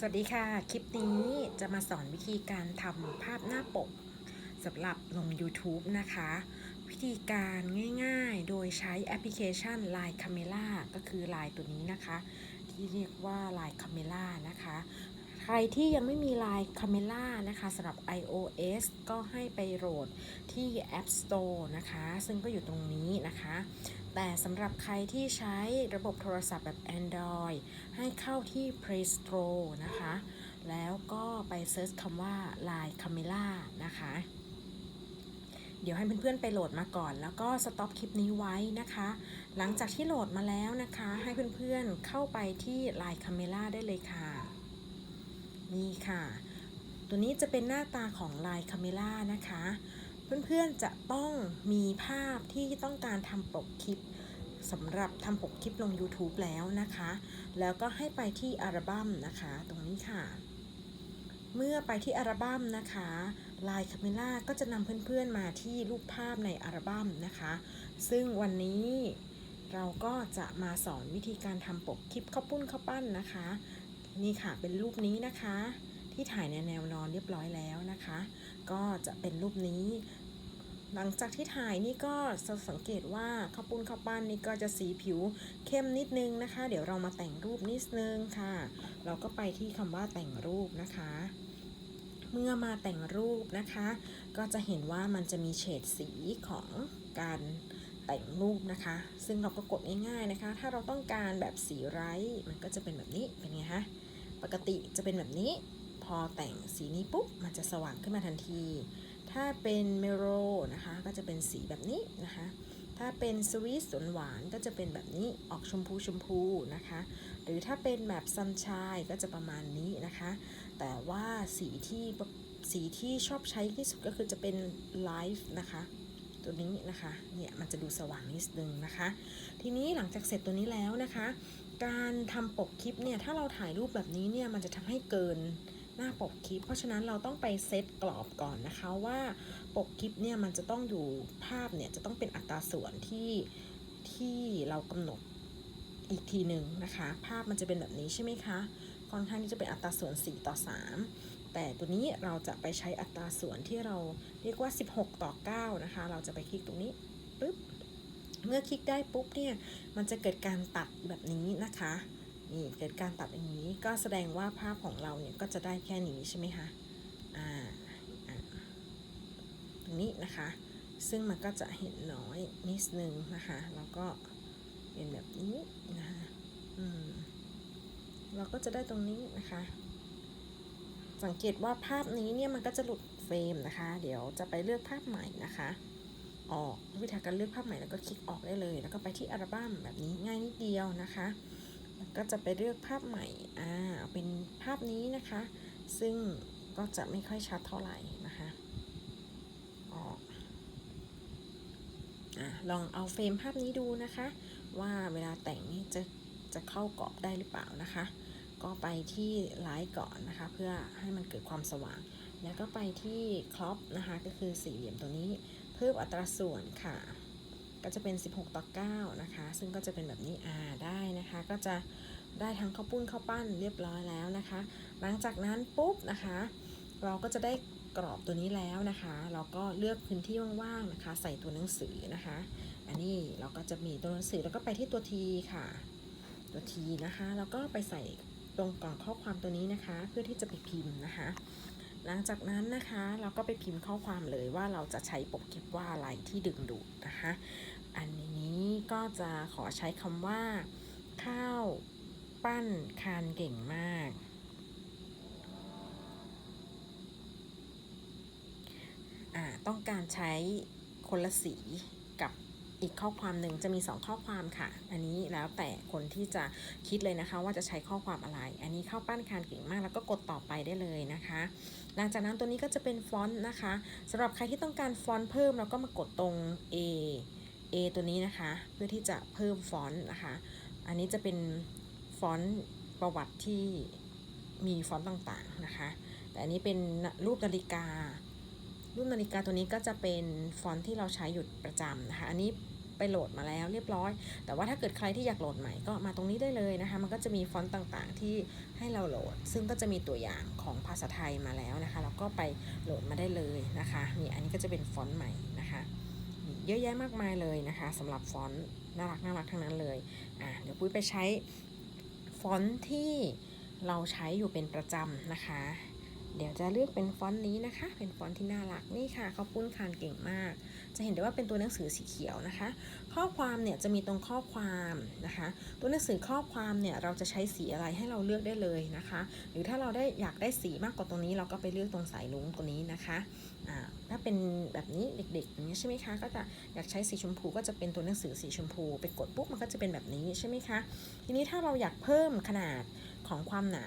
สวัสดีค่ะ คลิปนี้จะมาสอนวิธีการทำภาพหน้าปกสำหรับลง YouTube นะคะ วิธีการง่ายๆ โดยใช้แอปพลิเคชัน Line Camera ก็คือ Line ตัวนี้นะคะ ที่เรียกว่า Line Camera นะคะ รที่ยังไม่มี Line Camera นะคะสำหรับ iOS ก็ให้ไปโหลดที่ App Store นะคะ ซึ่งก็อยู่ตรงนี้นะคะ แต่สำหรับใครที่ใช้ระบบโทรศัพท์แบบ Android ให้เข้าที่ Play Store นะคะ แล้วก็ไปเซิร์ชคำว่า Line Camera นะคะเดี๋ยวให้เพื่อนๆไปโหลดมาก่อน แล้วก็สต็อปคลิปนี้ไว้นะคะ หลังจากที่โหลดมาแล้วนะคะ ให้เพื่อนๆเข้าไปที่ Line Camera ได้เลยค่ะ นี่ค่ะ ตัวนี้จะเป็นหน้าตาของ Line Camera นะคะ เพื่อนๆจะต้องมีภาพที่ต้องการทำปกคลิปสำหรับทำปกคลิปลง YouTube แล้วนะคะ แล้วก็ให้ไปที่อัลบั้มนะคะ ตรงนี้ค่ะ เมื่อไปที่อัลบั้มนะคะ Line Camera ก็จะนำเพื่อนๆมาที่รูปภาพในอัลบั้มนะคะ ซึ่งวันนี้เราก็จะมาสอนวิธีการทำปกคลิปข้าวปุ้นข้าวปั้นนะคะ นี่ค่ะเป็นรูปนี้นะคะ ที่ถ่ายในแนวนอนเรียบร้อยแล้วนะคะ ก็จะเป็นรูปนี้ หลังจากที่ถ่ายนี่ก็จะสังเกตว่าข้าวปุ้นข้าวปั้นนี่ก็จะสีผิวเข้มนิดนึงนะคะ เดี๋ยวเรามาแต่งรูปนิดนึงค่ะ เราก็ไปที่คำว่าแต่งรูปนะคะเมื่อมาแต่งรูปนะคะ ก็จะเห็นว่ามันจะมีเฉดสีของการแต่งรูปนะคะ ซึ่งเราก็กดง่ายๆนะคะ ถ้าเราต้องการแบบสีไร้มันก็จะเป็นแบบนี้เป็นไงคะ ปกติจะเป็นแบบนี้ พอแต่งสีนี้ปุ๊บ มันจะสว่างขึ้นมาทันที ถ้าเป็นเมโรนะคะ ก็จะเป็นสีแบบนี้นะคะ ถ้าเป็นสวีทสนหวานก็จะเป็นแบบนี้ ออกชมพูชมพูนะคะ หรือถ้าเป็นแบบซันชายก็จะประมาณนี้นะคะ แต่ว่าสีที่สีที่ชอบใช้ที่สุดก็คือจะเป็นไลฟ์นะคะตัวนี้นะคะ เนี่ยมันจะดูสว่างนิดนึงนะคะ ทีนี้หลังจากเสร็จตัวนี้แล้วนะคะ การทำปกคลิปเนี่ยถ้าเราถ่ายรูปแบบนี้เนี่ยมันจะทำให้เกินหน้าปกคลิป เพราะฉะนั้นเราต้องไปเซตกรอบก่อนนะคะว่าปกคลิปเนี่ยมันจะต้องอยู่ภาพเนี่ยจะต้องเป็นอัตราส่วนที่ที่เรากำหนดอีกทีหนึ่งนะคะ ภาพมันจะเป็นแบบนี้ใช่ไหมคะค่อนข้างที่จะเป็นอัตราส่วน 4 ต่อ 3 แต่ตัวนี้เราจะไปใช้อัตราส่วนที่เราเรียกว่า 16 ต่อ 9 นะคะ เราจะไปคลิกตรงนี้ปึ๊บ เมื่อคลิกได้ปุ๊บเนี่ยมันจะเกิดการตัดแบบนี้นะคะนี่เกิดการตัดอย่างนี้ก็แสดงว่าภาพของเราเนี่ยก็จะได้แค่นี้ใช่ไหมคะอ่าตรงนี้นะคะ ซึ่งมันก็จะเห็นน้อยนิดนึงนะคะแล้วก็เป็นแบบนี้นะคะอืมเราก็จะได้ตรงนี้นะคะ สังเกตว่าภาพนี้เนี่ยมันก็จะหลุดเฟรมนะคะ เดี๋ยวจะไปเลือกภาพใหม่นะคะ ออกวิธีการเลือกภาพใหม่แล้วก็คลิกออกได้เลย แล้วก็ไปที่อัลบั้มแบบนี้ง่ายนิดเดียวนะคะก็จะไปเลือกภาพใหม่อ่าเอาเป็นภาพนี้นะคะ ซึ่งก็จะไม่ค่อยชัดเท่าไหร่นะคะออกอ่าลองเอาเฟรมภาพนี้ดูนะคะ ว่าเวลาแต่งนี่จะจะเข้ากรอบได้หรือเปล่านะคะ ก็ไปที่ไลท์ก่อนนะคะ เพื่อให้มันเกิดความสว่าง แล้วก็ไปที่ครอปนะคะ ก็คือสี่เหลี่ยมตัวนี้ เพิ่มอัตราส่วนค่ะ ก็จะเป็น 16 ต่อ 9 นะคะ ซึ่งก็จะเป็นแบบนี้อ่าได้นะคะ ก็จะได้ทั้งข้าวปุ้นข้าวปั้นเรียบร้อยแล้วนะคะ หลังจากนั้นปุ๊บนะคะ เราก็จะได้กรอบตัวนี้แล้วนะคะ เราก็เลือกพื้นที่ว่างๆนะคะ ใส่ตัวหนังสือนะคะ อันนี้เราก็จะมีตัวหนังสือแล้วก็ไปที่ตัวทีค่ะ ตัวทีนะคะ แล้วก็ไปใส่ตรงกล่องข้อความตัวนี้นะคะ เพื่อที่จะไปพิมพ์นะคะ หลังจากนั้นนะคะเราก็ไปพิมพ์ข้อความเลยว่าเราจะใช้ปกเก็บว่าอะไรที่ดึงดูดนะคะ อันนี้ก็จะขอใช้คำว่า ข้าวปั้นคานเก่งมาก ต้องการใช้คนละสี อีกข้อความหนึ่งจะมี 2 ข้อความค่ะ อันนี้แล้วแต่คนที่จะคิดเลยนะคะ ว่าจะใช้ข้อความอะไร อันนี้เข้าปั้นคานเก่งมากแล้วก็กดต่อไปได้เลยนะคะ หลังจากนั้นตัวนี้ก็จะเป็นฟอนต์นะคะสำหรับใครที่ต้องการฟอนต์เพิ่มเราก็มากดตรง A A ตัวนี้นะคะ เพื่อที่จะเพิ่มฟอนต์นะคะ อันนี้จะเป็นฟอนต์ประวัติที่มีฟอนต์ต่างๆนะคะ แต่อันนี้เป็นรูปนาฬิกา รูปนาฬิกาตัวนี้ก็จะเป็นฟอนต์ที่เราใช้อยู่ประจำนะคะ อันนี้ ไปโหลดมาแล้วเรียบร้อย แต่ว่าถ้าเกิดใครที่อยากโหลดใหม่ก็มาตรงนี้ได้เลยนะคะ มันก็จะมีฟอนต์ต่างๆ ที่ให้เราโหลด ซึ่งก็จะมีตัวอย่างของภาษาไทยมาแล้วนะคะแล้วก็ไปโหลดมาได้เลยนะคะนี่อันนี้ก็จะเป็นฟอนต์ใหม่นะคะเยอะแยะมากมายเลยนะคะสำหรับฟอนต์น่ารักน่ารักทั้งนั้นเลยอะเดี๋ยวปุ้ยไปใช้ฟอนต์ที่เราใช้อยู่เป็นประจำนะคะ เดี๋ยวจะเลือกเป็นฟอนต์นี้นะคะ เป็นฟอนต์ที่น่ารักนี่ค่ะเขาปุ้นคานเก่งมาก จะเห็นได้ว่าเป็นตัวหนังสือสีเขียวนะคะ ข้อความเนี่ยจะมีตรงข้อความนะคะ ตัวหนังสือข้อความเนี่ยเราจะใช้สีอะไรให้เราเลือกได้เลยนะคะ หรือถ้าเราได้อยากได้สีมากกว่าตรงนี้ เราก็ไปเลือกตรงสายลุงตัวนี้นะคะถ้าเป็นแบบนี้เด็กๆอย่างนี้ใช่ไหมคะก็จะอยากใช้สีชมพูก็จะเป็นตัวหนังสือสีชมพู ไปกดปุ๊บมันก็จะเป็นแบบนี้ใช่ไหมคะทีนี้ถ้าเราอยากเพิ่มขนาดของความหนา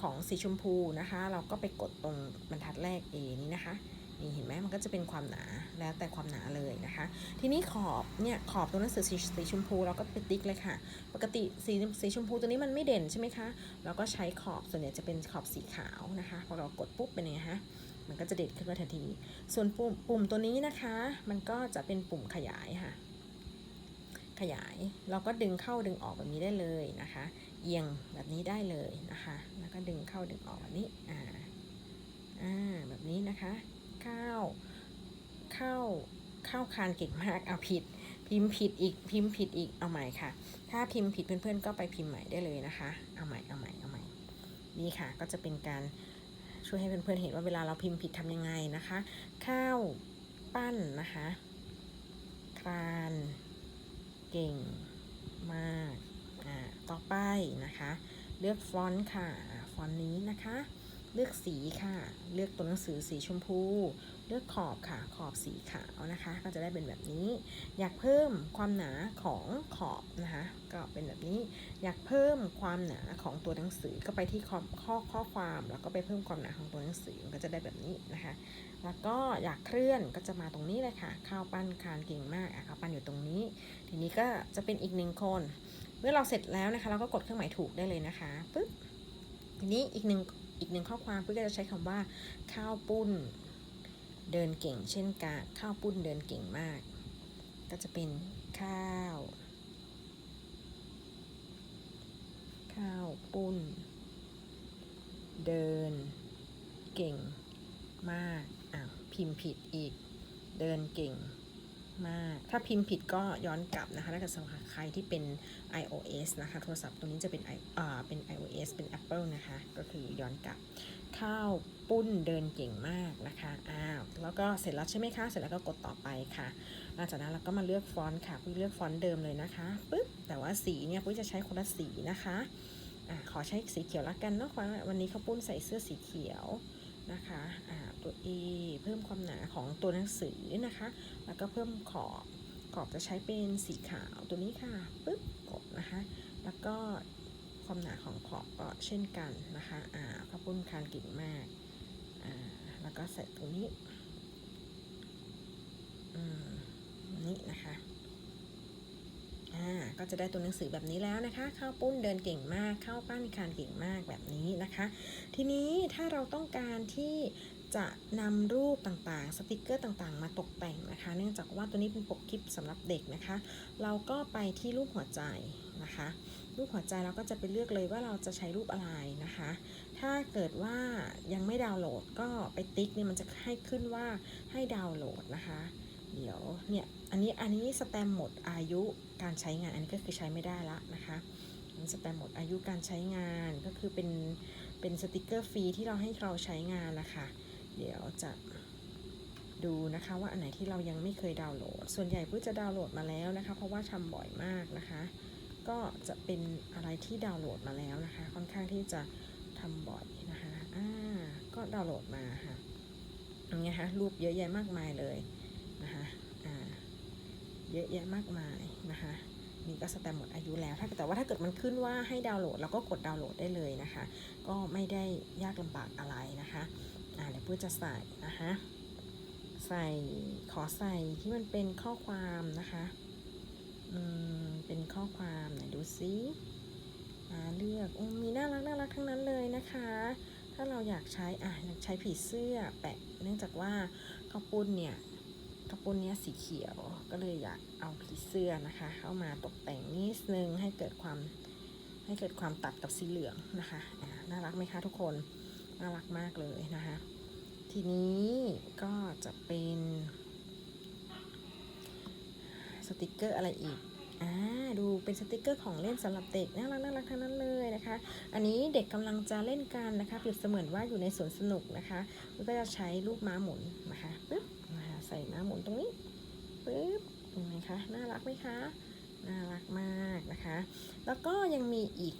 ของสีชมพูนะคะ เราก็ไปกดตรงบรรทัดแรก A นี้นะคะ นี่เห็นไหมมันก็จะเป็นความหนาแล้วแต่ความหนาเลยนะคะ ทีนี้ขอบเนี่ยขอบตัวหนังสือสีสชมพูเราก็ไปติ๊กเลยค่ะ ปกติสีสีชมพูตัวนี้มันไม่เด่นใช่ไหมคะเราก็ใช้ขอบส่วนใหญ่จะเป็นขอบสีขาวนะคะพอเรากดปุ๊บเป็นไงฮะมันก็จะเด่นขึ้นมาทันที ส่วนปุ่มปุ่มตัวนี้นะคะ มันก็จะเป็นปุ่มขยายค่ะ ขยายเราก็ดึงเข้าดึงออกแบบนี้ได้เลยนะคะ เอียงแบบนี้ได้เลยนะคะ แล้วก็ดึงเข้าดึงออกแบบนี้อ่าอ่าแบบนี้นะคะ ข้าเข้าเข้าวคานเก่งมากเอาผิด พิมพ์ผิดอีกพิมพ์ผิดอีกเอาใหม่ค่ะ ถ้าพิมพ์ผิดเพื่อนๆก็ไปพิมพ์ใหม่ได้เลยนะคะ เอาใหม่เอาใหม่เอาใหม่นี่ค่ะ ก็จะเป็นการช่วยให้เพื่อนๆเห็นว่าเวลาเราพิมพ์ผิดทำยังไงนะคะ ข้าวปั้นนะคะคลานเก่งมาก อ่า ต่อไปนะคะ เลือกฟอนต์ค่ะ ฟอนต์นี้นะคะ เลือกสีค่ะ เลือกตัวหนังสือสีชมพู เลือกขอบค่ะ ขอบสีขาวนะคะ ก็จะได้เป็นแบบนี้ อยากเพิ่มความหนาของขอบนะคะ ก็เป็นแบบนี้ อยากเพิ่มความหนาของตัวหนังสือ ก็ไปที่ข้อข้อความ แล้วก็ไปเพิ่มความหนาของตัวหนังสือ มันก็จะได้แบบนี้นะคะ แล้วก็อยากเคลื่อนก็จะมาตรงนี้เลยค่ะ ข้าวปั้นคานเก่งมากอะข้าวปั้นอยู่ตรงนี้ ทีนี้ก็จะเป็นอีกหนึ่งคน เมื่อเราเสร็จแล้วนะคะ เราก็กดเครื่องหมายถูกได้เลยนะคะ ปึ๊บ ทีนี้อีกหนึ่ง อีกหนึ่งข้อความเพื่อก็จะใช้คำว่า ข้าวปุ้น เดินเก่ง เช่นกันข้าวปุ้นเดินเก่งมาก ก็จะเป็นข้าว ข้าวปุ้น เดิน เก่งมากอ้าวพิมพ์ผิดอีก เดินเก่ง มาก ถ้าพิมพ์ผิดก็ย้อนกลับนะคะ ถ้าเกิดสำหรับใครที่เป็น iOS นะคะ โทรศัพท์ตัวนี้จะเป็น i อ่าเป็น iOS เป็น Apple นะคะ ก็คือย้อนกลับ ข้าวปุ้นเดินเก่งมากนะคะ อ้าว แล้วก็เสร็จแล้วใช่ไหมคะ เสร็จแล้วก็กดต่อไปค่ะ หลังจากนั้นเราก็มาเลือกฟอนต์ค่ะปุ้ยเลือกฟอนต์เดิมเลยนะคะ ปึ๊บ แต่ว่าสีเนี่ยปุ้ยจะใช้คนละสีนะคะ อ่า ขอใช้สีเขียวละกันเนาะ วันนี้ข้าวปุ้นใส่เสื้อสีเขียว นะคะอ่าตัว A เพิ่มความหนาของตัวหนังสือนะคะ แล้วก็เพิ่มขอบขอบจะใช้เป็นสีขาวตัวนี้ค่ะปึ๊บกดนะคะ แล้วก็ความหนาของขอบก็เช่นกันนะคะอ่าข้าวปุ้นคานเก่งมากอ่าแล้วก็ใส่ตัวนี้อืมนี่นะคะ ก็จะได้ตัวหนังสือแบบนี้แล้วนะคะ ข้าวปุ้นเดินเก่งมาก ข้าวปั้นคานเก่งมากแบบนี้นะคะ ทีนี้ถ้าเราต้องการที่จะนำรูปต่างๆ สติกเกอร์ต่างๆ มาตกแต่งนะคะ เนื่องจากว่าตัวนี้เป็นปกคลิปสำหรับเด็กนะคะ เราก็ไปที่รูปหัวใจนะคะ รูปหัวใจเราก็จะไปเลือกเลยว่าเราจะใช้รูปอะไรนะคะ ถ้าเกิดว่ายังไม่ดาวน์โหลดก็ไปติ๊กเนี่ยมันจะให้ขึ้นว่าให้ดาวน์โหลดนะคะ เดี๋ยวเนี่ย อันนี้อันนี้สแตมหมดอายุการใช้งานอันนี้ก็คือใช้ไม่ได้ละนะคะสแตมหมดอายุการใช้งานก็คือเป็นเป็นสติกเกอร์ฟรีที่เราให้เราใช้งานนะคะ เดี๋ยวจะดูนะคะว่าอันไหนที่เรายังไม่เคยดาวน์โหลด ส่วนใหญ่เพื่อจะดาวน์โหลดมาแล้วนะคะ เพราะว่าทำบ่อยมากนะคะ ก็จะเป็นอะไรที่ดาวน์โหลดมาแล้วนะคะ ค่อนข้างที่จะทำบ่อยนะคะอ่าก็ดาวน์โหลดมาค่ะอย่างเงี้ยค่ะรูปเยอะแยะมากมายเลยนะคะ เยอะแยะมากมายนะคะนี่ก็สแตมหมดอายุแล้วถ้าแต่ว่าถ้าเกิดมันขึ้นว่าให้ดาวน์โหลดเราก็กดดาวน์โหลดได้เลยนะคะ ก็ไม่ได้ยากลำบากอะไรนะคะอ่าเดี๋ยวเพื่อจะใส่นะคะใส่ขอใส่ที่มันเป็นข้อความนะคะอืมเป็นข้อความไหนดูซิมาเลือกอมมีน่ารักน่ารักทั้งนั้นเลยนะคะ ถ้าเราอยากใช้อะอยากใช้ผีเสื้อแปะ เนื่องจากว่าข้าวปุ้นเนี่ย กระปุนเนี้ยสีเขียวก็เลยอยากเอาผีเสื้อนะคะ เข้ามาตกแต่งนิดนึงให้เกิดความให้เกิดความตัดกับสีเหลืองนะคะน่ารักไหมคะทุกคนน่ารักมากเลยนะคะ ทีนี้ก็จะเป็นสติกเกอร์อะไรอีกอ่าดูเป็นสติกเกอร์ของเล่นสำหรับเด็กน่ารักน่ารักทั้งนั้นเลยนะคะ อันนี้เด็กกำลังจะเล่นกันนะคะเปรียบเสมือนว่าอยู่ในสวนสนุกนะคะก็จะใช้ลูกม้าหมุนนะคะปึ๊บนะคะ ใส่ม้าหมุนตรงนี้ปึ๊บเห็นไหมคะ น่ารักไหมคะ น่ารักมากนะคะ แล้วก็ยังมีอีก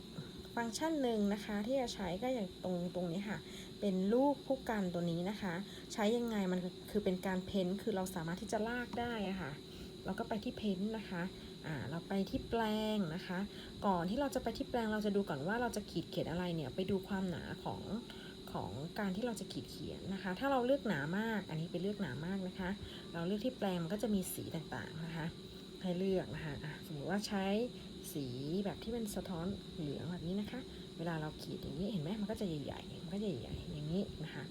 ฟังก์ชันหนึ่งนะคะที่จะใช้ก็อย่างตรงตรงนี้ค่ะ เป็นลูกผู้กันตัวนี้นะคะ ใช้ยังไงมันคือเป็นการเพ้นท์คือเราสามารถที่จะลากได้ะค่ะเราก็ไปที่เพ้นท์นะคะอ่าเราไปที่แปลงนะคะ ก่อนที่เราจะไปที่แปลงเราจะดูก่อนว่าเราจะขีดเขียนอะไรเนี่ยไปดูความหนาของ ของการที่เราจะขีดเขียนนะคะ ถ้าเราเลือกหนามาก อันนี้เป็นเลือกหนามากนะคะ เราเลือกที่แปลงมันก็จะมีสีต่างๆนะคะ ให้เลือกนะคะะสมมติว่าใช้สีแบบที่เป็นสะท้อนเหลืองแบบนี้นะคะ เวลาเราขีดอย่างนี้เห็นไหมมันก็จะใหญ่ๆมันก็จะใหญ่ๆอย่างนี้นะคะ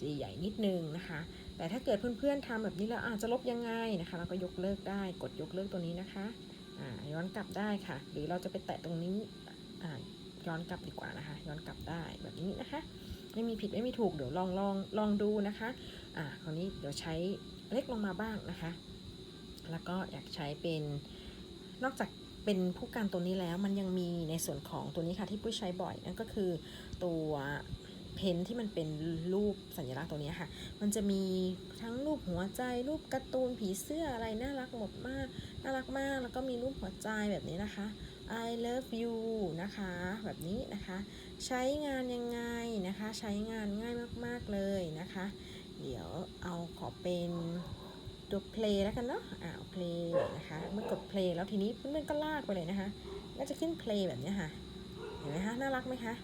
จะใหญ่นิดนึงนะคะ แต่ถ้าเกิดเพื่อนๆทำแบบนี้แล้วอาจจะลบยังไงนะคะ เราก็ยกเลิกได้กดยกเลิกตัวนี้นะคะย้อนกลับได้ค่ะ หรือเราจะไปแตะตรงนี้ย้อนกลับดีกว่านะคะ ย้อนกลับได้แบบนี้นะคะ ไม่มีผิดไม่มีถูกเดี๋ยวลองลองลองดูนะคะอ่าคราวนี้เดี๋ยวใช้เล็กลงมาบ้างนะคะ แล้วก็อยากใช้เป็นนอกจากเป็นผู้การตัวนี้แล้วมันยังมีในส่วนของตัวนี้ค่ะที่ปุ้ยใช้บ่อยนั่นก็คือตัวเพนที่มันเป็นรูปสัญลักษณ์ตัวนี้ค่ะ มันจะมีทั้งรูปหัวใจ รูปการ์ตูนผีเสื้ออะไรน่ารักหมดมาก น่ารักมาก แล้วก็มีรูปหัวใจแบบนี้นะคะ I love you นะคะ แบบนี้นะคะ ใช้งานยังไงนะคะ ใช้งานง่ายมาก ๆ เลยนะคะ เดี๋ยวเอาขอเป็นตัว play แล้วกันเนาะอ่า play นะคะ เมื่อกด play แล้วทีนี้เพื่อนๆก็ลากไปเลยนะคะก็จะขึ้น play แบบนี้ค่ะ เห็นไหมคะ น่ารักไหมคะ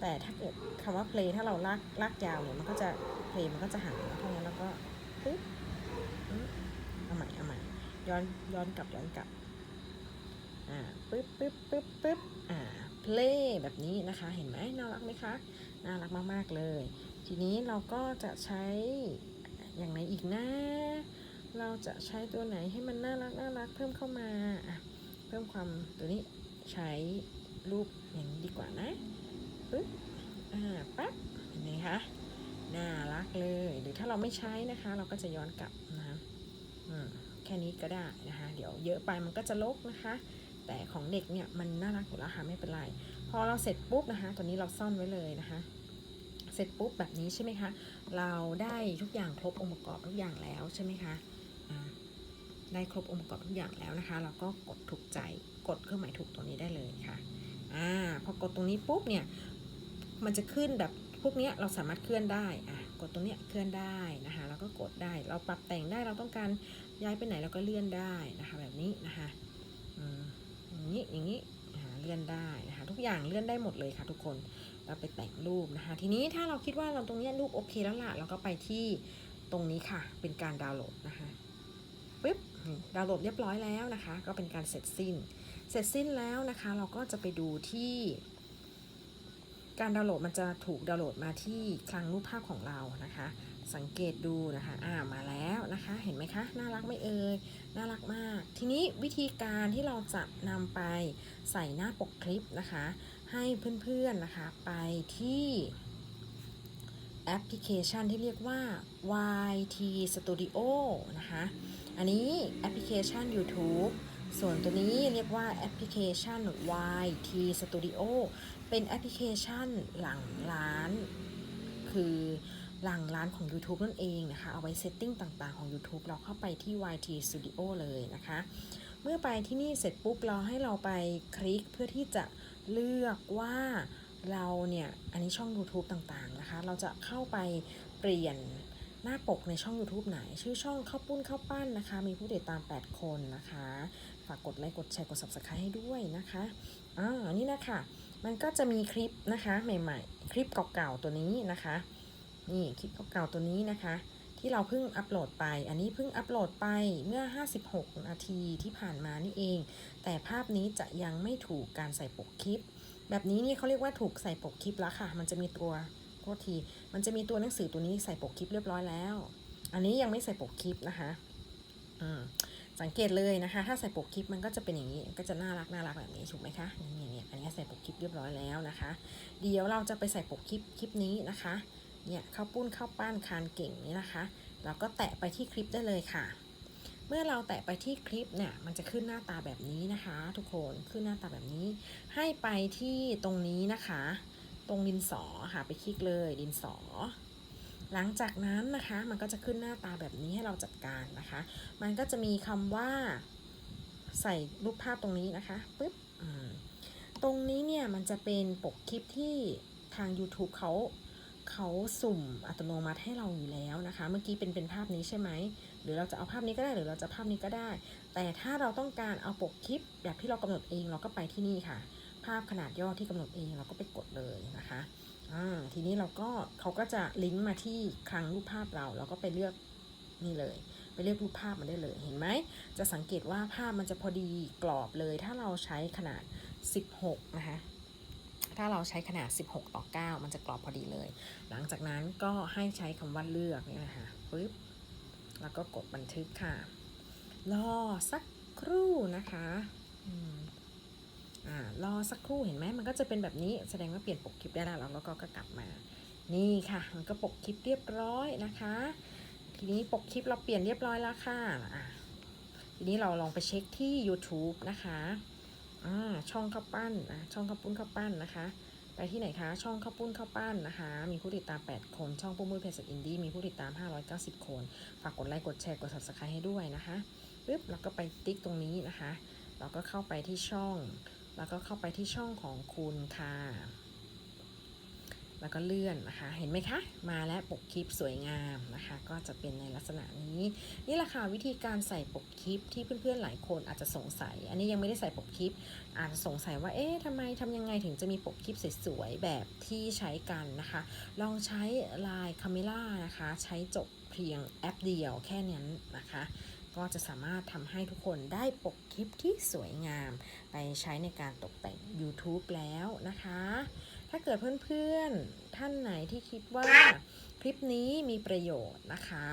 แต่ถ้าเกิดคำว่า play ถ้าเราลากลากยาวเนี่ย มันก็จะ play มันก็จะหายเพราะงั้นแล้วก็ปึ๊บเอาใหม่เอาใหม่ย้อนย้อนกลับย้อนกลับ อ่าปึ๊บปึ๊บปึ๊บปึ๊บอ่า play แบบนี้นะคะ เห็นไหมน่ารักไหมคะ น่ารักมาก ๆ เลย ทีนี้เราก็จะใช้อย่างไหนอีกนะ เราจะใช้ตัวไหนให้มันน่ารักน่ารักเพิ่มเข้ามาอะเพิ่มความตัวนี้ใช้รูปอย่างนี้ดีกว่านะปึ๊บอ่าปั๊บเห็นไหมคะน่ารักเลย หรือถ้าเราไม่ใช้นะคะ เราก็จะย้อนกลับนะคะอืมแค่นี้ก็ได้นะคะ เดี๋ยวเยอะไปมันก็จะลกนะคะ แต่ของเด็กเนี่ยมันน่ารักอยู่แล้วค่ะไม่เป็นไร พอเราเสร็จปุ๊บนะคะ ตัวนี้เราซ่อนไว้เลยนะคะ เสร็จปุ๊บแบบนี้ใช่ไหมคะ เราได้ทุกอย่างครบองค์ประกอบทุกอย่างแล้วใช่ไหมคะได้ครบองค์ประกอบทุกอย่างแล้วนะคะ เราก็กดถูกใจ กดเครื่องหมายถูกตัวนี้ได้เลยค่ะ อ่า พอกดตรงนี้ปุ๊บเนี่ย มันจะขึ้นแบบพวกเนี้ยเราสามารถเคลื่อนได้ อะ กดตรงเนี้ยเคลื่อนได้นะคะ แล้วก็กดได้ เราปรับแต่งได้ เราต้องการย้ายไปไหนเราก็เลื่อนได้นะคะ แบบนี้นะคะ นี้อย่างนี้เลื่อนได้นะคะทุกอย่างเลื่อนได้หมดเลยค่ะ ทุกคนเราไปแต่งรูปนะคะ ทีนี้ถ้าเราคิดว่าเราตรงนี้รูปโอเคแล้วล่ะเราก็ไปที่ตรงนี้ค่ะ เป็นการดาวน์โหลดนะคะปึ๊บดาวน์โหลดเรียบร้อยแล้วนะคะ ก็เป็นการเสร็จสิ้น เสร็จสิ้นแล้วนะคะ เราก็จะไปดูที่ การดาวน์โหลดมันจะถูกดาวน์โหลดมาที่คลังรูปภาพของเรานะคะ สังเกตดูนะคะอ่ามาแล้วนะคะ เห็นไหมคะ น่ารักไม่เอ่ยน่ารักมาก ทีนี้วิธีการที่เราจะนำไปใส่หน้าปกคลิปนะคะ ให้เพื่อนๆนะคะไปที่แอปพลิเคชันที่เรียกว่า YT Studio นะคะ อันนี้แอปพลิเคชัน YouTube ส่วนตัวนี้เรียกว่าแอปพลิเคชัน YT Studio เป็นแอปพลิเคชันหลังร้าน คือหลังร้านของ YouTube นั่นเองนะคะ เอาไว้เซตติ้งต่างๆของ YouTube เราเข้าไปที่ YT Studio เลยนะคะ เมื่อไปที่นี่เสร็จปุ๊บเราให้เราไปคลิกเพื่อที่จะเลือกว่าเราเนี่ย อันนี้ช่อง YouTube ต่างๆนะคะ เราจะเข้าไปเปลี่ยนหน้าปกในช่อง YouTube ไหน ชื่อช่องข้าวปุ้นข้าวปั้นนะคะ มีผู้ติดตาม 8 คนนะคะ ฝากกดไลค์กดแชร์กด Subscribe ให้ด้วยนะคะอ่านี่นะคะ มันก็จะมีคลิปนะคะใหม่ ๆ คลิปเก่าๆตัวนี้นะคะ นี่คลิปเก่าๆตัวนี้นะคะ ที่เราเพิ่งอัปโหลดไป อันนี้เพิ่งอัปโหลดไปเมื่อ 56 นาทีที่ผ่านมานี่เอง แต่ภาพนี้จะยังไม่ถูกการใส่ปกคลิป แบบนี้นี่เขาเรียกว่าถูกใส่ปกคลิปแล้วค่ะ มันจะมีตัวโทษทีมันจะมีตัวหนังสือตัวนี้ใส่ปกคลิปเรียบร้อยแล้ว อันนี้ยังไม่ใส่ปกคลิปนะคะ อืม สังเกตเลยนะคะ ถ้าใส่ปกคลิปมันก็จะเป็นอย่างนี้ ก็จะน่ารักน่ารักแบบนี้ถูกไหมคะนี่เนี่ยอันนี้ใส่ปกคลิปเรียบร้อยแล้วนะคะ เดี๋ยวเราจะไปใส่ปกคลิปคลิปนี้นะคะ เนี่ยข้าวปุ้นข้าวปั้นคานเก่งนี่นะคะ เราก็แตะไปที่คลิปได้เลยค่ะ เมื่อเราแตะไปที่คลิปเนี่ย มันจะขึ้นหน้าตาแบบนี้นะคะ ทุกคน ขึ้นหน้าตาแบบนี้ ให้ไปที่ตรงนี้นะคะ ตรงดินสอค่ะ ไปคลิกเลยดินสอ หลังจากนั้นนะคะมันก็จะขึ้นหน้าตาแบบนี้ให้เราจัดการนะคะ มันก็จะมีคำว่าใส่รูปภาพตรงนี้นะคะปึ๊บตรงนี้เนี่ยมันจะเป็นปกคลิปที่ทาง YouTube เขาเขาสุ่มอัตโนมัติให้เราอยู่แล้วนะคะ เมื่อกี้เป็นเป็นภาพนี้ใช่ไหม หรือเราจะเอาภาพนี้ก็ได้หรือเราจะภาพนี้ก็ได้ แต่ถ้าเราต้องการเอาปกคลิปแบบที่เรากำหนดเองเราก็ไปที่นี่ค่ะ ภาพขนาดย่อที่กำหนดเองเราก็ไปกดเลยนะคะ ทีนี้เราก็เขาก็จะลิงก์มาที่คลังรูปภาพเราเราก็ไปเลือกนี่เลย ไปเลือกรูปภาพมาได้เลยเห็นไหม จะสังเกตว่าภาพมันจะพอดีกรอบเลย ถ้าเราใช้ขนาด 16 นะคะถ้าเราใช้ขนาด 16 ต่อ 9 มันจะกรอบพอดีเลย หลังจากนั้นก็ให้ใช้คำว่าเลือกนี่นะคะปึ๊บ แล้วก็กดบันทึกค่ะ รอสักครู่นะคะ รอสักครู่เห็นไหมมันก็จะเป็นแบบนี้แสดงว่าเปลี่ยนปกคลิปได้แล้วแล้วก็ก็กลับมา นี่ค่ะ มันก็ปกคลิปเรียบร้อยนะคะ ทีนี้ปกคลิปเราเปลี่ยนเรียบร้อยแล้วค่ะอะทีนี้เราลองไปเช็คที่ YouTube นะคะอ่าช่องข้าวปั้นนะช่องข้าวปุ้นข้าวปั้นนะคะ ไปที่ไหนคะ ช่องข้าวปุ้นข้าวปั้นนะคะ มีผู้ติดตาม 8 คน ช่องปุ้มมุ้ยเพจอินดี้มีผู้ติดตาม 590 คน ฝากกดไลค์กดแชร์กด subscribe ให้ด้วยนะคะปึ๊บแล้วก็ไปติ๊กตรงนี้นะคะ เราก็เข้าไปที่ช่อง แล้วก็เข้าไปที่ช่องของคุณค่ะ แล้วก็เลื่อนนะคะ เห็นไหมคะ มาแล้วปกคลิปสวยงามนะคะ ก็จะเป็นในลักษณะนี้ นี่แหละค่ะวิธีการใส่ปกคลิปที่เพื่อนๆหลายคนอาจจะสงสัย อันนี้ยังไม่ได้ใส่ปกคลิป อาจจะสงสัยว่า เอ๊ะทำไมทำยังไงถึงจะมีปกคลิปสวยๆแบบที่ใช้กันนะคะ ลองใช้ Line Camera นะคะ ใช้จบเพียงแอปเดียวแค่นั้นนะคะ ก็จะสามารถทำให้ทุกคนได้ปกคลิปที่สวยงาม ไปใช้ในการตกแต่ง YouTube แล้วนะคะ ถ้าเกิดเพื่อนๆ ท่านไหนที่คิดว่าคลิปนี้มีประโยชน์นะคะ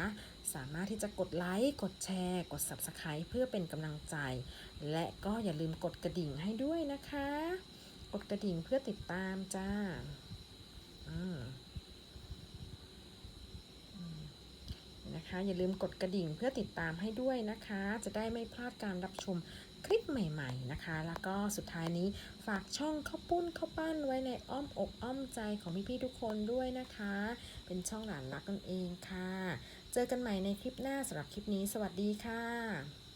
สามารถที่จะกดไลค์ กดแชร์ กด Subscribe เพื่อเป็นกำลังใจ และก็อย่าลืมกดกระดิ่งให้ด้วยนะคะ กดกระดิ่งเพื่อติดตามจ้า อืมอืม นะคะ อย่าลืมกดกระดิ่งเพื่อติดตามให้ด้วยนะคะ จะได้ไม่พลาดการรับชมคลิปใหม่ๆนะคะ แล้วก็สุดท้ายนี้ฝากช่องข้าวปุ้นข้าวปั้นไว้ในอ้อมอกอ้อมใจของพี่ๆทุกคนด้วยนะคะ เป็นช่องหลานรักกันเองค่ะ เจอกันใหม่ในคลิปหน้าสำหรับคลิปนี้ สวัสดีค่ะ